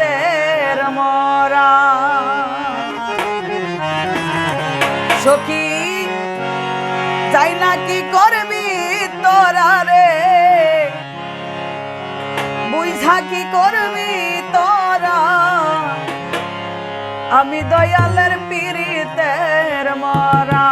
পীড়িতের মরা। সখী, যাই না কি করবি তোরা রে? বুঝা কি করবি তোরা? আমি দয়ালের পীড়িতের মরা।